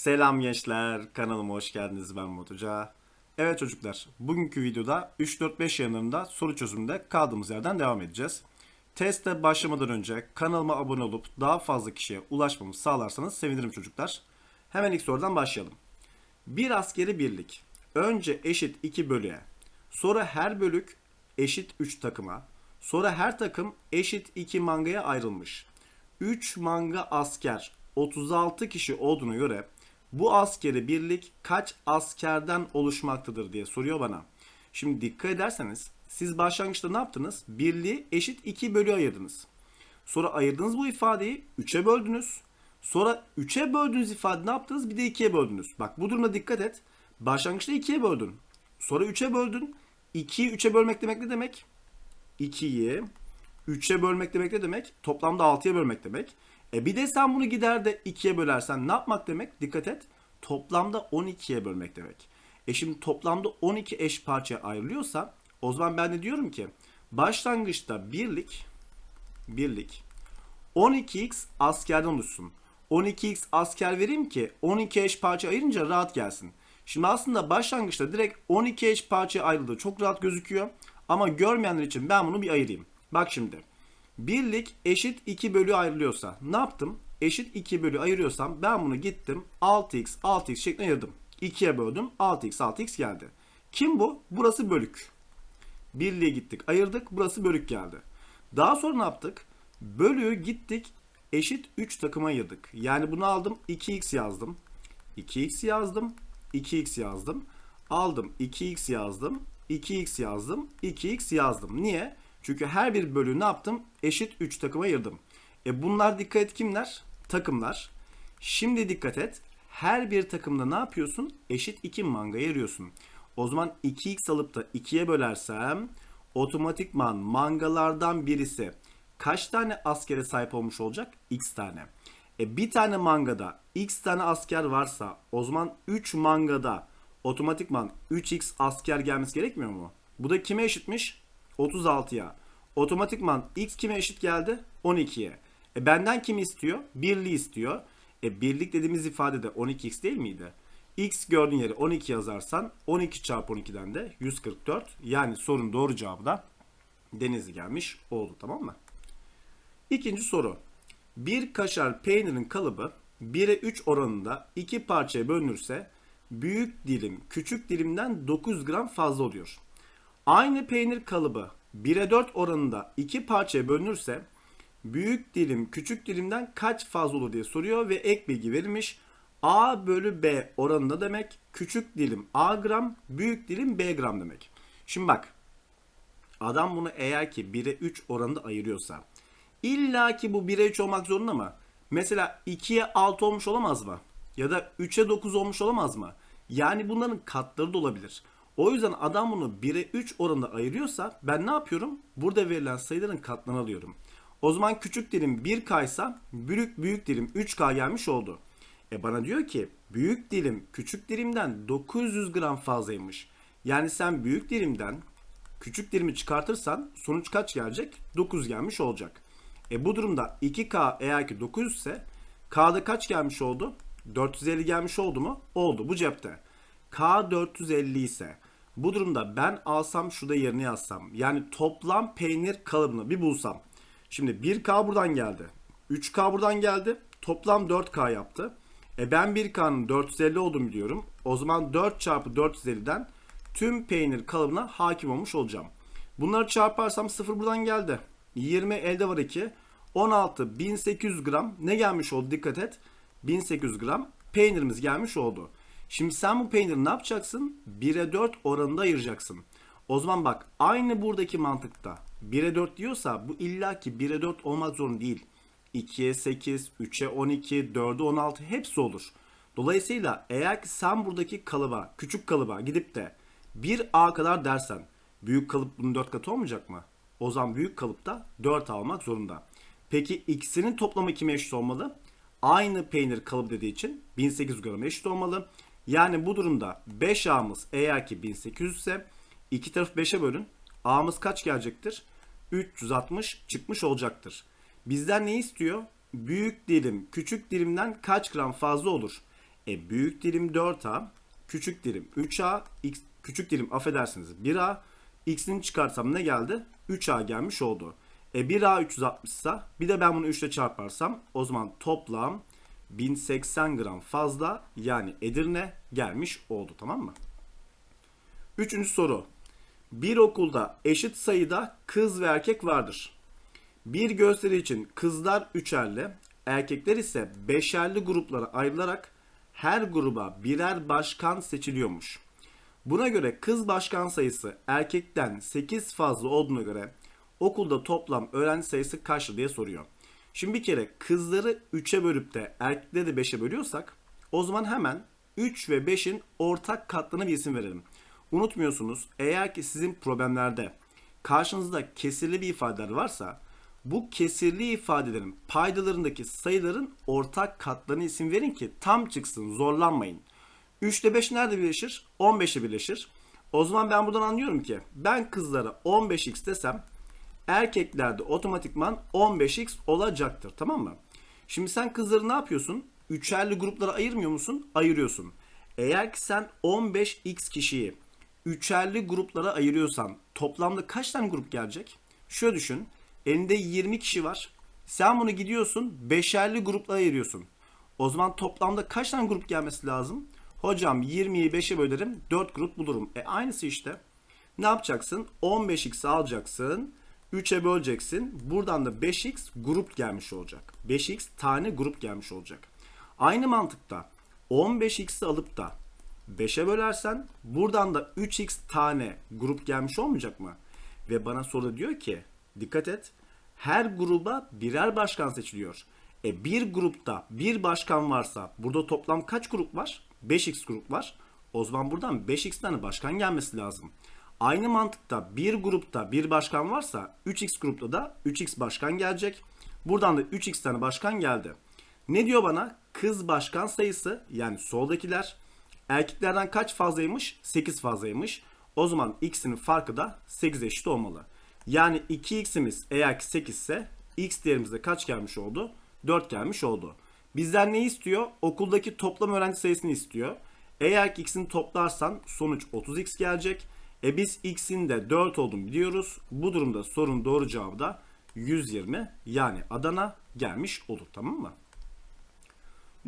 Selam gençler, kanalıma hoş geldiniz ben Motuca. Evet çocuklar, bugünkü videoda 3-4-5 yanlarında soru çözümünde kaldığımız yerden devam edeceğiz. Teste başlamadan önce kanalıma abone olup daha fazla kişiye ulaşmamı sağlarsanız sevinirim çocuklar. Hemen ilk sorudan başlayalım. Bir askeri birlik önce eşit 2 bölüye, sonra her bölük eşit 3 takıma, sonra her takım eşit 2 mangaya ayrılmış. 3 manga asker 36 kişi olduğuna göre bu askeri birlik kaç askerden oluşmaktadır diye soruyor bana. Şimdi dikkat ederseniz siz başlangıçta ne yaptınız? Birliği eşit 2 bölü ayırdınız. Sonra ayırdığınız bu ifadeyi 3'e böldünüz. Sonra 3'e böldüğünüz ifade ne yaptınız? Bir de 2'ye böldünüz. Bak bu durumda dikkat et. Başlangıçta 2'ye böldün. Sonra 3'e böldün. 2'yi 3'e bölmek demek ne demek? 2'yi 3'e bölmek demek ne demek? Toplamda 6'ya bölmek demek. E bir de sen bunu gider de 2'ye bölersen ne yapmak demek? Dikkat et. Toplamda 12'ye bölmek demek. E şimdi toplamda 12 eş parçaya ayrılıyorsa o zaman ben de diyorum ki başlangıçta birlik birlik 12x askerden oluşsun. 12x asker vereyim ki 12 eş parça ayırınca rahat gelsin. Şimdi aslında başlangıçta direkt 12 eş parçaya ayrıldığı çok rahat gözüküyor. Ama görmeyenler için ben bunu bir ayırayım. Bak şimdi. Birlik eşit 2 bölü ayrılıyorsa ne yaptım? Eşit 2 bölü ayırıyorsam ben bunu gittim 6x 6x şeklinde ayırdım. 2'ye böldüm 6x 6x geldi. Kim bu? Burası bölük. Birliğe gittik ayırdık burası bölük geldi. Daha sonra ne yaptık? Bölüğü gittik eşit 3 takıma ayırdık. Yani bunu aldım 2x yazdım. 2x yazdım. 2x yazdım. Aldım 2x yazdım. 2x yazdım. 2x yazdım. Niye? Çünkü her bir bölüğü ne yaptım? Eşit 3 takıma ayırdım. E bunlar dikkat et kimler? Takımlar. Şimdi dikkat et. Her bir takımda ne yapıyorsun? Eşit 2 manga ayırıyorsun. O zaman 2x alıp da 2'ye bölersem otomatikman mangalardan birisi kaç tane askere sahip olmuş olacak? X tane. E bir tane mangada x tane asker varsa o zaman 3 mangada otomatikman 3x asker gelmesi gerekmiyor mu? Bu da kime eşitmiş? 36'ya. Otomatikman x kime eşit geldi? 12'ye. E benden kim istiyor? Birliği istiyor. E birlik dediğimiz ifade de 12x değil miydi? x gördüğün yere 12 yazarsan 12 çarpı 12'den de 144. Yani sorun doğru cevabı da Denizli gelmiş oldu tamam mı? İkinci soru. Bir kaşar peynirin kalıbı 1'e 3 oranında iki parçaya bölünürse büyük dilim küçük dilimden 9 gram fazla oluyor. Aynı peynir kalıbı 1'e 4 oranında iki parçaya bölünürse büyük dilim küçük dilimden kaç fazla olur diye soruyor ve ek bilgi verilmiş. A bölü B oranında demek küçük dilim A gram büyük dilim B gram demek. Şimdi bak adam bunu eğer ki 1'e 3 oranında ayırıyorsa illa ki bu 1'e 3 olmak zorunda mı? Mesela 2'ye 6 olmuş olamaz mı? Ya da 3'e 9 olmuş olamaz mı? Yani bunların katları da olabilir. O yüzden adam bunu 1'e 3 oranında ayırıyorsa ben ne yapıyorum? Burada verilen sayıların katlarını alıyorum. O zaman küçük dilim 1K ise büyük büyük dilim 3K gelmiş oldu. E bana diyor ki büyük dilim küçük dilimden 900 gram fazlaymış. Yani sen büyük dilimden küçük dilimi çıkartırsan sonuç kaç gelecek? 9 gelmiş olacak. E bu durumda 2K eğer ki 900 ise K'da kaç gelmiş oldu? 450 gelmiş oldu mu? Oldu bu cepte. K 450 ise bu durumda ben alsam şurada yerine yazsam yani toplam peynir kalıbını bir bulsam. Şimdi 1K buradan geldi. 3K buradan geldi. Toplam 4K yaptı. E ben 1K'nın 450 olduğunu biliyorum. O zaman 4 çarpı 450'den tüm peynir kalıbına hakim olmuş olacağım. Bunları çarparsam 0 buradan geldi. 20 elde var 2. 16 1800 gram ne gelmiş oldu dikkat et. 1800 gram peynirimiz gelmiş oldu. Şimdi sen bu peyniri ne yapacaksın? 1'e 4 oranında ayıracaksın. O zaman bak aynı buradaki mantıkta 1'e 4 diyorsa bu illaki 1'e 4 olmak zorunda değil. 2'ye 8, 3'e 12, 4'e 16 hepsi olur. Dolayısıyla eğer ki sen buradaki kalıba, küçük kalıba gidip de 1A kadar dersen büyük kalıp bunun 4 katı olmayacak mı? O zaman büyük kalıpta 4 almak zorunda. Peki ikisinin toplamı kime eşit olmalı? Aynı peynir kalıbı dediği için 1800 gram eşit olmalı. Yani bu durumda 5A'mız eğer ki 1800 ise iki taraf 5'e bölün. A'mız kaç gelecektir? 360 çıkmış olacaktır. Bizden ne istiyor? Büyük dilim küçük dilimden kaç gram fazla olur? E büyük dilim 4A, küçük dilim 3A, x, küçük dilim affedersiniz 1A. X'ini çıkarsam ne geldi? 3A gelmiş oldu. E 1A 360 ise bir de ben bunu 3 ile çarparsam o zaman toplam 1080 gram fazla yani Edirne gelmiş oldu tamam mı? Üçüncü soru. Bir okulda eşit sayıda kız ve erkek vardır. Bir gösteri için kızlar üçerli, erkekler ise beşerli gruplara ayrılarak her gruba birer başkan seçiliyormuş. Buna göre kız başkan sayısı erkekten 8 fazla olduğuna göre okulda toplam öğrenci sayısı kaçtır diye soruyor. Şimdi bir kere kızları 3'e bölüp de erkekleri de 5'e bölüyorsak o zaman hemen 3 ve 5'in ortak katlarına bir isim verelim. Unutmuyorsunuz eğer ki sizin problemlerde karşınızda kesirli bir ifadeler varsa bu kesirli ifadelerin paydalarındaki sayıların ortak katlarına isim verin ki tam çıksın zorlanmayın. 3 ile 5 nerede birleşir? 15 ile birleşir. O zaman ben buradan anlıyorum ki ben kızlara 15x desem erkeklerde otomatikman 15x olacaktır tamam mı? Şimdi sen kızları ne yapıyorsun? Üçerli gruplara ayırmıyor musun? Ayırıyorsun. Eğer ki sen 15x kişiyi üçerli gruplara ayırıyorsan toplamda kaç tane grup gelecek? Şöyle düşün. Elinde 20 kişi var. Sen bunu gidiyorsun beşerli gruplara ayırıyorsun. O zaman toplamda kaç tane grup gelmesi lazım? Hocam 20'yi 5'e bölerim 4 grup bulurum. E aynısı işte. Ne yapacaksın? 15x alacaksın. 3'e böleceksin. Buradan da 5x grup gelmiş olacak. 5x tane grup gelmiş olacak. Aynı mantıkta 15x'i alıp da 5'e bölersen buradan da 3x tane grup gelmiş olmayacak mı? Ve bana soru diyor ki dikkat et her gruba birer başkan seçiliyor. E bir grupta bir başkan varsa burada toplam kaç grup var? 5x grup var. O zaman buradan 5x tane başkan gelmesi lazım. Aynı mantıkta bir grupta bir başkan varsa 3x grupta da 3x başkan gelecek. Buradan da 3x tane başkan geldi. Ne diyor bana? Kız başkan sayısı yani soldakiler erkeklerden kaç fazlaymış? 8 fazlaymış. O zaman x'in farkı da 8 eşit olmalı. Yani 2x'imiz eğer ki 8 ise x değerimizde kaç gelmiş oldu? 4 gelmiş oldu. Bizden ne istiyor? Okuldaki toplam öğrenci sayısını istiyor. Eğer ki x'ini toplarsan sonuç 30x gelecek. E biz x'in de 4 olduğunu biliyoruz. Bu durumda sorun doğru cevabı da 120 yani Adana gelmiş olur tamam mı?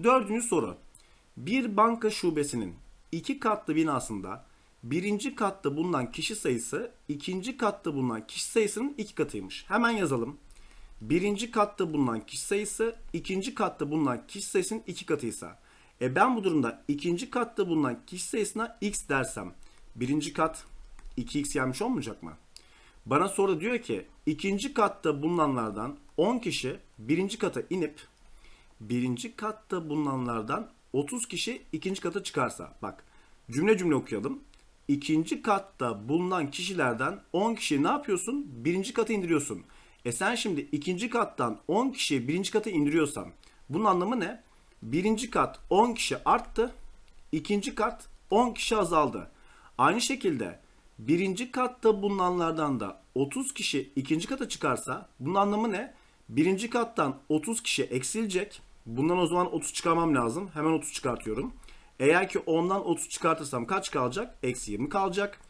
Dördüncü soru. Bir banka şubesinin iki katlı binasında birinci katta bulunan kişi sayısı ikinci katta bulunan kişi sayısının iki katıymış. Hemen yazalım. Birinci katta bulunan kişi sayısı ikinci katta bulunan kişi sayısının iki katıysa. E ben bu durumda ikinci katta bulunan kişi sayısına x dersem birinci kat 2x gelmiş olmayacak mı? Bana sonra diyor ki ikinci katta bulunanlardan 10 kişi birinci kata inip birinci katta bulunanlardan 30 kişi ikinci kata çıkarsa bak cümle cümle okuyalım. İkinci katta bulunan kişilerden 10 kişi ne yapıyorsun? Birinci kata indiriyorsun. E sen şimdi ikinci kattan 10 kişiyi birinci kata indiriyorsan bunun anlamı ne? Birinci kat 10 kişi arttı. ikinci kat 10 kişi azaldı. Aynı şekilde birinci katta bulunanlardan da 30 kişi ikinci kata çıkarsa bunun anlamı ne? Birinci kattan 30 kişi eksilecek. Bundan o zaman 30 çıkarmam lazım. Hemen 30 çıkartıyorum. Eğer ki 10'dan 30 çıkartırsam kaç kalacak? Eksi 20 kalacak.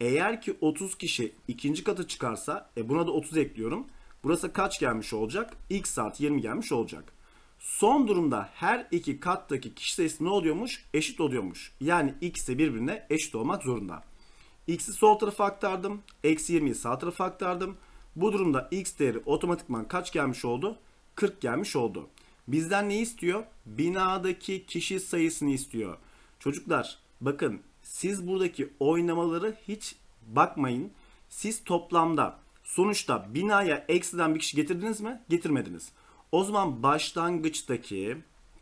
Eğer ki 30 kişi ikinci kata çıkarsa e buna da 30 ekliyorum. Burası kaç gelmiş olacak? X artı 20 gelmiş olacak. Son durumda her iki kattaki kişi sayısı ne oluyormuş? Eşit oluyormuş. Yani de birbirine eşit olmak zorunda. X'i sol tarafa aktardım. Eksi 20'yi sağ tarafa aktardım. Bu durumda x değeri otomatikman kaç gelmiş oldu? 40 gelmiş oldu. Bizden ne istiyor? Binadaki kişi sayısını istiyor. Çocuklar bakın siz buradaki oynamaları hiç bakmayın. Siz toplamda sonuçta binaya eksiden bir kişi getirdiniz mi? Getirmediniz. O zaman başlangıçtaki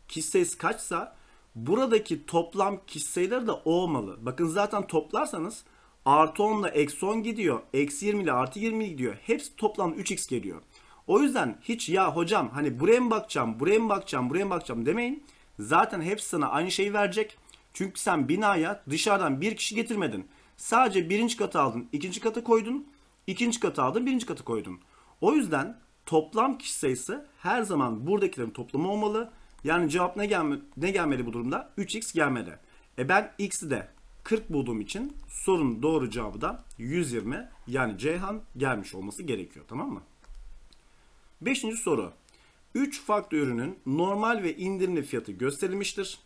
kişi sayısı kaçsa buradaki toplam kişi sayıları da o olmalı. Bakın zaten toplarsanız artı 10 ile eksi 10 gidiyor. Eksi 20 ile artı 20 gidiyor. Hepsi toplam 3x geliyor. O yüzden hiç ya hocam hani buraya mı bakacağım, buraya mı bakacağım, buraya mı bakacağım demeyin. Zaten hepsi sana aynı şeyi verecek. Çünkü sen binaya dışarıdan bir kişi getirmedin. Sadece birinci katı aldın, ikinci katı koydun. ikinci katı aldın, birinci katı koydun. O yüzden toplam kişi sayısı her zaman buradakilerin toplamı olmalı. Yani cevap ne, gelme, ne gelmeli bu durumda? 3x gelmeli. E ben x'i de 40 bulduğum için sorunun doğru cevabı da 120 yani Ceyhan gelmiş olması gerekiyor tamam mı? Beşinci soru. 3 farklı ürünün normal ve indirimli fiyatı gösterilmiştir.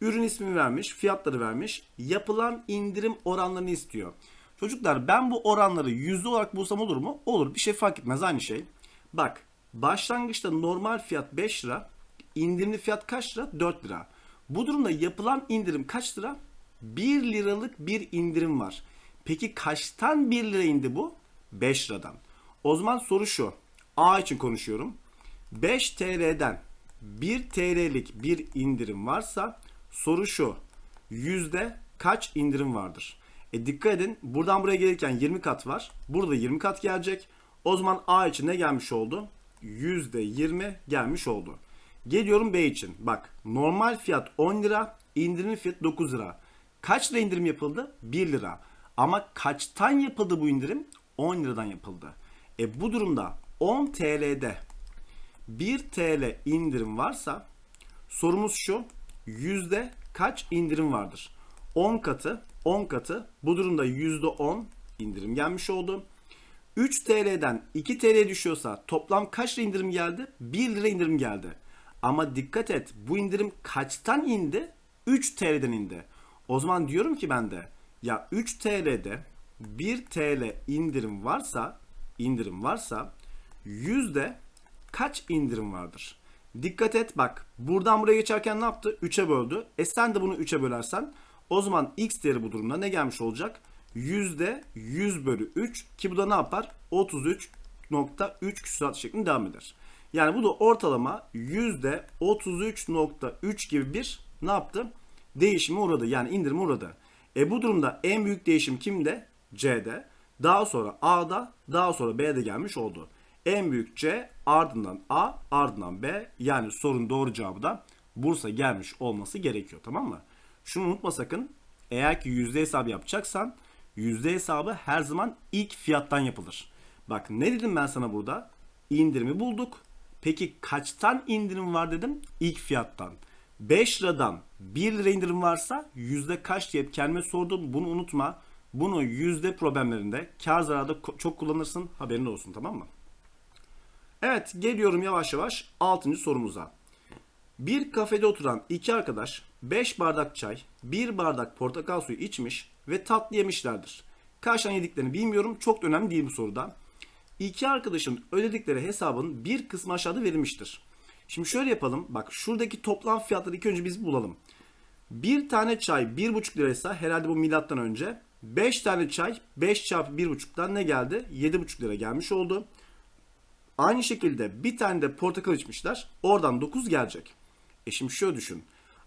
Ürün ismi vermiş, fiyatları vermiş, yapılan indirim oranlarını istiyor. Çocuklar ben bu oranları yüzde olarak bulsam olur mu? Olur. Bir şey fark etmez aynı şey. Bak başlangıçta normal fiyat 5 lira, indirimli fiyat kaç lira? 4 lira. Bu durumda yapılan indirim kaç lira? 1 liralık bir indirim var. Peki kaçtan 1 lira indi bu? 5 liradan. O zaman soru şu. A için konuşuyorum. 5 TL'den 1 TL'lik bir indirim varsa soru şu. Yüzde kaç indirim vardır? E dikkat edin buradan buraya gelirken 20 kat var. Burada 20 kat gelecek. O zaman A için ne gelmiş oldu? Yüzde 20 gelmiş oldu. Geliyorum B için. Bak normal fiyat 10 lira, indirim fiyat 9 lira. Kaç lira indirim yapıldı? 1 lira. Ama kaçtan yapıldı bu indirim? 10 liradan yapıldı. E bu durumda 10 TL'de 1 TL indirim varsa sorumuz şu. Yüzde kaç indirim vardır? 10 katı, 10 katı. Bu durumda yüzde 10 indirim gelmiş oldu. 3 TL'den 2 TL düşüyorsa toplam kaç lira indirim geldi? 1 lira indirim geldi. Ama dikkat et bu indirim kaçtan indi? 3 TL'den indi. O zaman diyorum ki ben de ya 3 TL'de 1 TL indirim varsa indirim varsa yüzde kaç indirim vardır? Dikkat et bak buradan buraya geçerken ne yaptı? 3'e böldü. E sen de bunu 3'e bölersen o zaman x değeri bu durumda ne gelmiş olacak? Yüzde 100 bölü 3 ki bu da ne yapar? 33.3 küsurat şeklinde devam eder. Yani bu da ortalama yüzde 33.3 gibi bir ne yaptı? Değişime uğradı. Yani indirime uğradı. E bu durumda en büyük değişim kimde? C'de. Daha sonra A'da, daha sonra B'de gelmiş oldu. En büyük C, ardından A, ardından B. Yani sorun doğru cevabı da Bursa gelmiş olması gerekiyor. Tamam mı? Şunu unutma sakın. Eğer ki yüzde hesabı yapacaksan yüzde hesabı her zaman ilk fiyattan yapılır. Bak ne dedim ben sana burada? İndirimi bulduk. Peki kaçtan indirim var dedim? İlk fiyattan. 5 liradan 1 lira indirim varsa yüzde kaç diye kendime sordum. Bunu unutma. Bunu yüzde problemlerinde kar zararda çok kullanırsın. Haberin olsun tamam mı? Evet geliyorum yavaş yavaş 6. sorumuza. Bir kafede oturan iki arkadaş 5 bardak çay, 1 bardak portakal suyu içmiş ve tatlı yemişlerdir. Kaçtan yediklerini bilmiyorum. Çok da önemli değil bu soruda. İki arkadaşın ödedikleri hesabın bir kısmı aşağıda verilmiştir. Şimdi şöyle yapalım. Bak şuradaki toplam fiyatları ilk önce biz bulalım. Bir tane çay 1,5 liraysa herhalde bu milattan önce 5 tane çay 5 çarpı 1,5'tan ne geldi? 7,5 lira gelmiş oldu. Aynı şekilde bir tane de portakal içmişler. Oradan 9 gelecek. E şimdi şöyle düşün.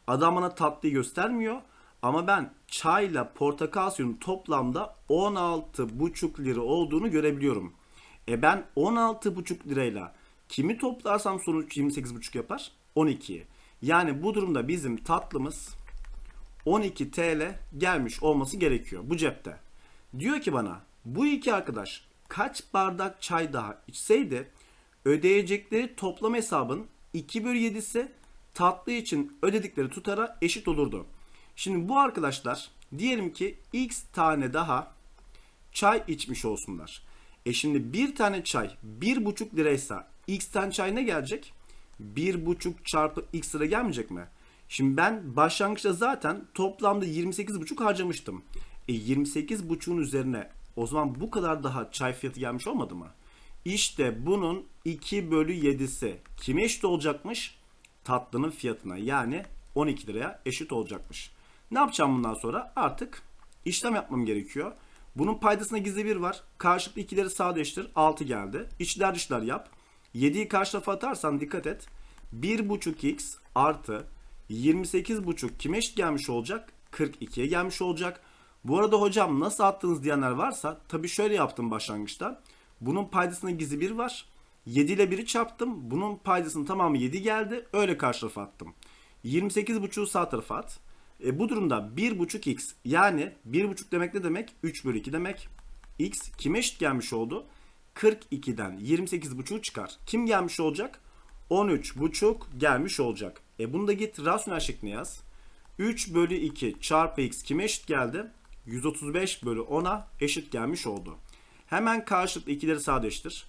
Adam bana tatlıyı göstermiyor. Ama ben çayla portakal suyunun toplamda 16,5 lira olduğunu görebiliyorum. E ben 16,5 lirayla kimi toplarsam sonuç 28,5 yapar? 12. Yani bu durumda bizim tatlımız 12 TL gelmiş olması gerekiyor bu cepte. Diyor ki bana bu iki arkadaş kaç bardak çay daha içseydi ödeyecekleri toplam hesabın 2 bölü 7'si tatlı için ödedikleri tutara eşit olurdu. Şimdi bu arkadaşlar diyelim ki x tane daha çay içmiş olsunlar. E şimdi bir tane çay 1,5 liraysa x tane çay ne gelecek? 1,5 çarpı x lira gelmeyecek mi? Şimdi ben başlangıçta zaten toplamda 28,5 harcamıştım. E 28,5'un üzerine o zaman bu kadar daha çay fiyatı gelmiş olmadı mı? İşte bunun 2 bölü 7'si kime eşit olacakmış? Tatlının fiyatına yani 12 liraya eşit olacakmış. Ne yapacağım bundan sonra? Artık işlem yapmam gerekiyor. Bunun paydasına gizli bir var. Karşılıklı ikileri sadeleştir. 6 geldi. İçler dışlar yap. 7'yi karşı tarafa atarsan dikkat et. 1.5x artı 28.5 kime eşit gelmiş olacak? 42'ye gelmiş olacak. Bu arada hocam nasıl attınız diyenler varsa tabii şöyle yaptım başlangıçta. Bunun paydasına gizli bir var. 7 ile 1'i çarptım. Bunun paydasının tamamı 7 geldi. Öyle karşı tarafa attım. 28.5'u sağ tarafa at. E, bu durumda 1.5x yani 1.5 demek ne demek? 3 bölü 2 demek. x kime eşit gelmiş oldu? 42'den 28.5'u çıkar. Kim gelmiş olacak? 13.5 gelmiş olacak. E bunu da git rasyonel şekline yaz. 3 bölü 2 çarpı x kime eşit geldi? 135 bölü 10'a eşit gelmiş oldu. Hemen karşılıklı ikileri sadeleştir.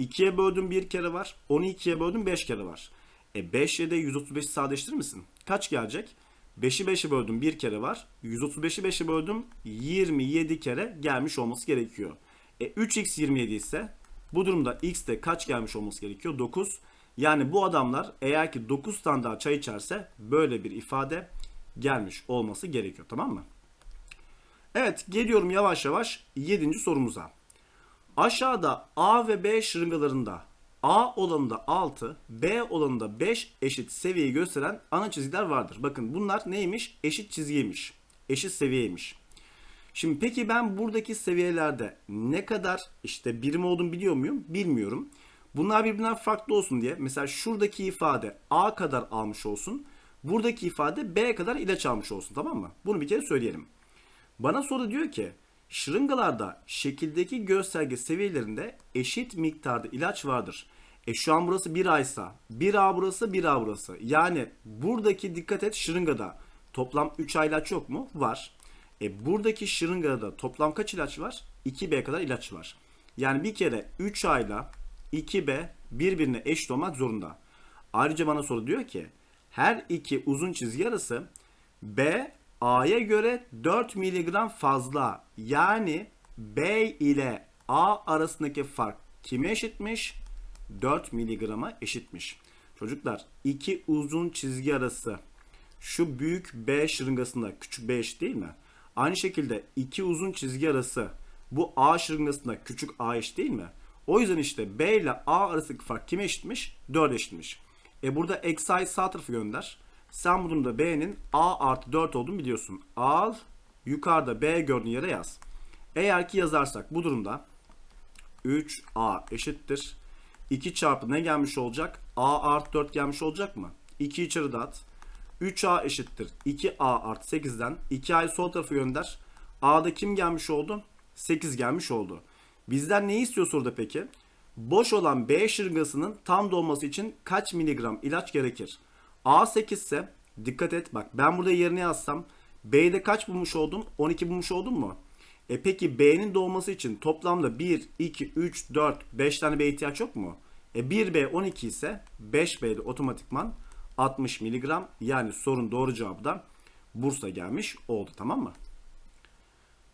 2'ye böldüm bir kere var. 10'u 2'ye böldüm 5 kere var. E 5 ile de 135'i sadeleştirir misin? Kaç gelecek? 5'i 5'e böldüm bir kere var. 135'i 5'e böldüm 27 kere gelmiş olması gerekiyor. E 3x 27 ise bu durumda x de kaç gelmiş olması gerekiyor? 9. Yani bu adamlar eğer ki 9 tane daha çay içerse böyle bir ifade gelmiş olması gerekiyor. Tamam mı? Evet geliyorum yavaş yavaş 7. sorumuza. Aşağıda A ve B şırıngalarında A olanında 6, B olanında 5 eşit seviyeyi gösteren ana çizgiler vardır. Bakın bunlar neymiş? Eşit çizgiymiş. Eşit seviyeymiş. Şimdi peki ben buradaki seviyelerde ne kadar işte birim olduğunu biliyor muyum? Bilmiyorum. Bunlar birbirinden farklı olsun diye mesela şuradaki ifade A kadar almış olsun. Buradaki ifade B kadar ilaç almış olsun tamam mı? Bunu bir kere söyleyelim. Bana soru diyor ki şırıngalarda şekildeki gösterge seviyelerinde eşit miktarda ilaç vardır. E şu an burası 1A ise 1A burası 1A burası. Yani buradaki dikkat et şırıngada toplam 3 A ilaç yok mu? Var. E buradaki şırıngada toplam kaç ilaç var? 2B kadar ilaç var. Yani bir kere 3A ile 2B birbirine eşit olmak zorunda. Ayrıca bana soru diyor ki her iki uzun çizgi arası B A'ya göre 4 mg fazla. Yani B ile A arasındaki fark kime eşitmiş? 4 mg'a eşitmiş. Çocuklar iki uzun çizgi arası şu büyük B şırıngasında küçük B eşit değil mi? Aynı şekilde iki uzun çizgi arası bu A şırıngasında küçük A eşit değil mi? O yüzden işte B ile A arasındaki fark kime eşitmiş? 4 eşitmiş. E burada eksi a'yı sağ tarafa gönder. Sen bu durumda B'nin A artı 4 olduğunu biliyorsun. Al yukarıda B gördüğün yere yaz. Eğer ki yazarsak bu durumda 3A eşittir. 2 çarpı ne gelmiş olacak? A artı 4 gelmiş olacak mı? 2 içeri dağıt. 3A eşittir. 2A artı 8'den 2A'yı sol tarafa gönder. A'da kim gelmiş oldu? 8 gelmiş oldu. Bizden ne istiyor soruda peki? Boş olan B şırıngasının tam dolması için kaç miligram ilaç gerekir? A8 ise dikkat et bak ben burada yerine yazsam B'de kaç bulmuş oldum? 12 bulmuş oldum mu? E peki B'nin doğması için toplamda 1, 2, 3, 4, 5 tane B ihtiyaç yok mu? E 1B 12 ise 5B'de otomatikman 60 miligram yani sorun doğru cevabı Bursa gelmiş oldu tamam mı?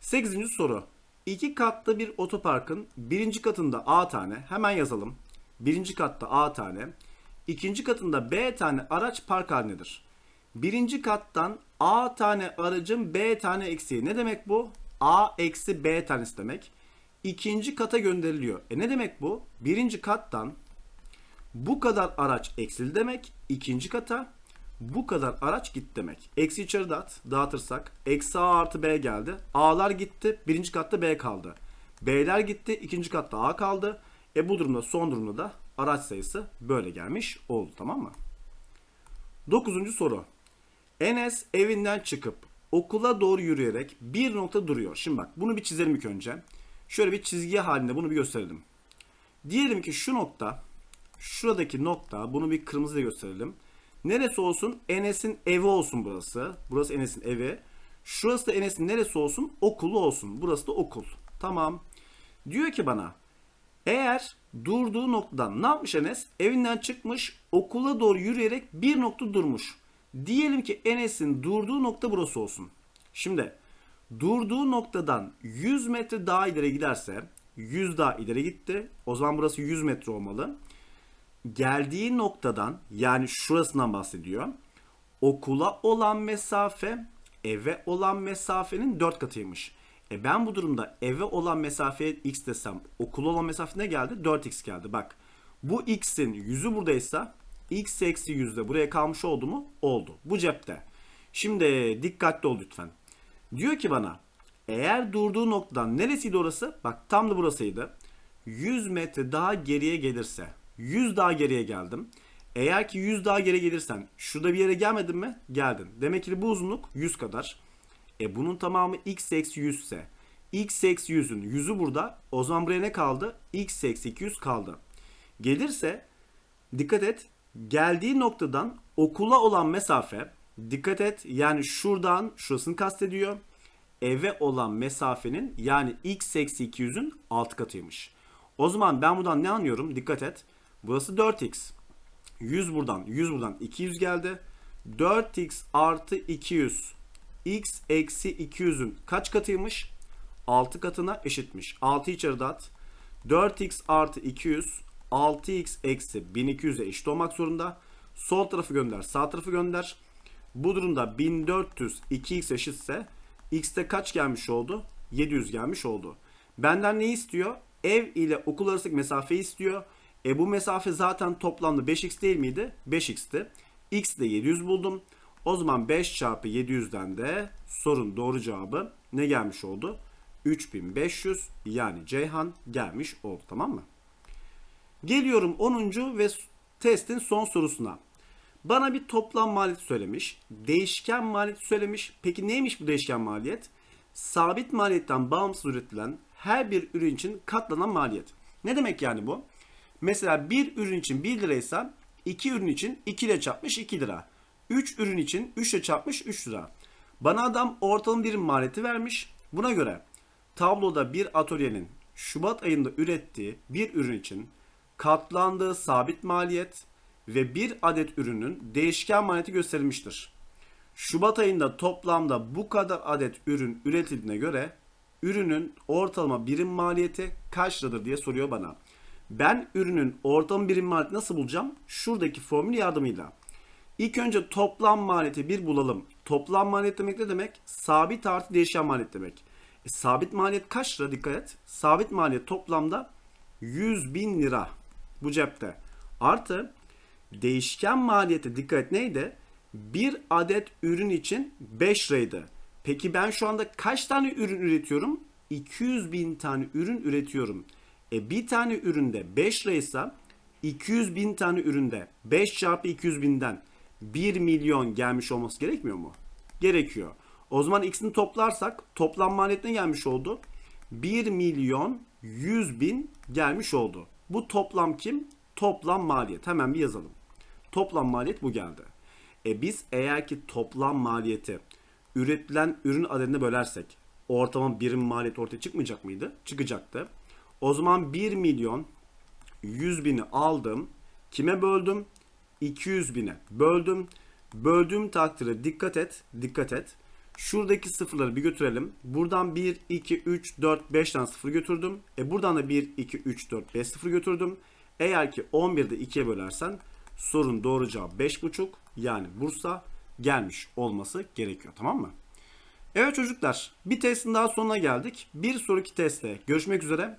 8. soru. İki katlı bir otoparkın birinci katında A tane hemen yazalım. Birinci katta A tane. ikinci katında B tane araç park halindedir. Birinci kattan A tane aracın B tane eksiği. Ne demek bu? A eksi B tanesi demek. İkinci kata gönderiliyor. E ne demek bu? Birinci kattan bu kadar araç eksil demek. ikinci kata bu kadar araç git demek. Eksi içeri dağıt. Dağıtırsak. Eksi A artı B geldi. A'lar gitti. Birinci katta B kaldı. B'ler gitti. ikinci katta A kaldı. E bu durumda son durumda da araç sayısı böyle gelmiş oldu. Tamam mı? Dokuzuncu soru. Enes evinden çıkıp okula doğru yürüyerek bir nokta duruyor. Şimdi bak bunu bir çizelim ilk önce. Şöyle bir çizgi halinde bunu bir gösterelim. Diyelim ki şu nokta, şuradaki nokta, bunu bir kırmızı gösterelim. Neresi olsun? Enes'in evi olsun burası. Burası Enes'in evi. Şurası da Enes'in neresi olsun? Okulu olsun. Burası da okul. Tamam. Diyor ki bana eğer durduğu noktadan ne yapmış Enes? Evinden çıkmış okula doğru yürüyerek bir nokta durmuş. Diyelim ki Enes'in durduğu nokta burası olsun. Şimdi durduğu noktadan 100 metre daha ileri giderse 100 daha ileri gitti. O zaman burası 100 metre olmalı geldiği noktadan yani şurasından bahsediyor. Okula olan mesafe eve olan mesafenin 4 katıymış. E ben bu durumda eve olan mesafeye x desem okula olan mesafe ne geldi? 4x geldi. Bak bu x'in yüzü buradaysa x eksi yüzde buraya kalmış oldu mu? Oldu. Bu cepte. Şimdi dikkatli ol lütfen. Diyor ki bana eğer durduğu noktadan neresiydi orası? Bak tam da burasıydı. 100 metre daha geriye gelirse 100 daha geriye geldim. Eğer ki 100 daha geri gelirsen şurada bir yere gelmedin mi? Geldin. Demek ki bu uzunluk 100 kadar. E bunun tamamı x eksi 100 ise x eksi 100'ün 100'ü burada. O zaman buraya ne kaldı? x eksi 200 kaldı. Gelirse dikkat et geldiği noktadan okula olan mesafe dikkat et yani şuradan şurasını kastediyor. Eve olan mesafenin yani x eksi 200'ün alt katıymış. O zaman ben buradan ne anlıyorum? Dikkat et. Burası 4x. 100 buradan 100 buradan 200 geldi. 4x artı 200 x eksi 200'ün kaç katıymış? 6 katına eşitmiş. 6 içeri at. 4x artı 200 6x eksi 1200'e eşit olmak zorunda. Sol tarafı gönder sağ tarafı gönder. Bu durumda 1400 2x eşitse x'te kaç gelmiş oldu? 700 gelmiş oldu. Benden ne istiyor? Ev ile okul arasındaki mesafeyi istiyor. E bu mesafe zaten toplamda 5x değil miydi? 5x'ti. x de 700 buldum. O zaman 5 çarpı 700'den de sorun doğru cevabı ne gelmiş oldu? 3500 yani Ceyhan gelmiş oldu tamam mı? Geliyorum 10. ve testin son sorusuna. Bana bir toplam maliyet söylemiş. Değişken maliyet söylemiş. Peki neymiş bu değişken maliyet? Sabit maliyetten bağımsız üretilen her bir ürün için katlanan maliyet. Ne demek yani bu? Mesela bir ürün için 1 liraysa iki ürün için 2 ile çarpmış 2 lira. 3 ürün için 3 ile çarpmış 3 lira. Bana adam ortalama birim maliyeti vermiş. Buna göre tabloda bir atölyenin Şubat ayında ürettiği bir ürün için katlandığı sabit maliyet ve bir adet ürünün değişken maliyeti gösterilmiştir. Şubat ayında toplamda bu kadar adet ürün üretildiğine göre ürünün ortalama birim maliyeti kaç liradır diye soruyor bana. Ben ürünün ortalama birim maliyeti nasıl bulacağım? Şuradaki formül yardımıyla. İlk önce toplam maliyeti bir bulalım. Toplam maliyet demek ne demek? Sabit artı değişen maliyet demek. E, sabit maliyet kaç lira dikkat et. Sabit maliyet toplamda 100 bin lira bu cepte. Artı değişken maliyete dikkat et neydi? Bir adet ürün için 5 liraydı. Peki ben şu anda kaç tane ürün üretiyorum? 200 bin tane ürün üretiyorum. E bir tane üründe 5 liraysa 200 bin tane üründe 5 çarpı 200 binden 1 milyon gelmiş olması gerekmiyor mu? Gerekiyor. O zaman ikisini toplarsak toplam maliyet ne gelmiş oldu? 1 milyon 100 bin gelmiş oldu. Bu toplam kim? Toplam maliyet. Hemen bir yazalım. Toplam maliyet bu geldi. E biz eğer ki toplam maliyeti üretilen ürün adedine bölersek ortalama birim maliyet ortaya çıkmayacak mıydı? Çıkacaktı. O zaman 1 milyon 100 bini aldım. Kime böldüm? 200 bine böldüm. Böldüğüm takdirde dikkat et, dikkat et. Şuradaki sıfırları bir götürelim. Buradan 1, 2, 3, 4, 5 tane sıfır götürdüm. E buradan da 1, 2, 3, 4, 5 sıfır götürdüm. Eğer ki 11'de 2'ye bölersen sorun doğru cevap 5,5 yani Bursa gelmiş olması gerekiyor tamam mı? Evet çocuklar bir testin daha sonuna geldik. Bir sonraki testte görüşmek üzere.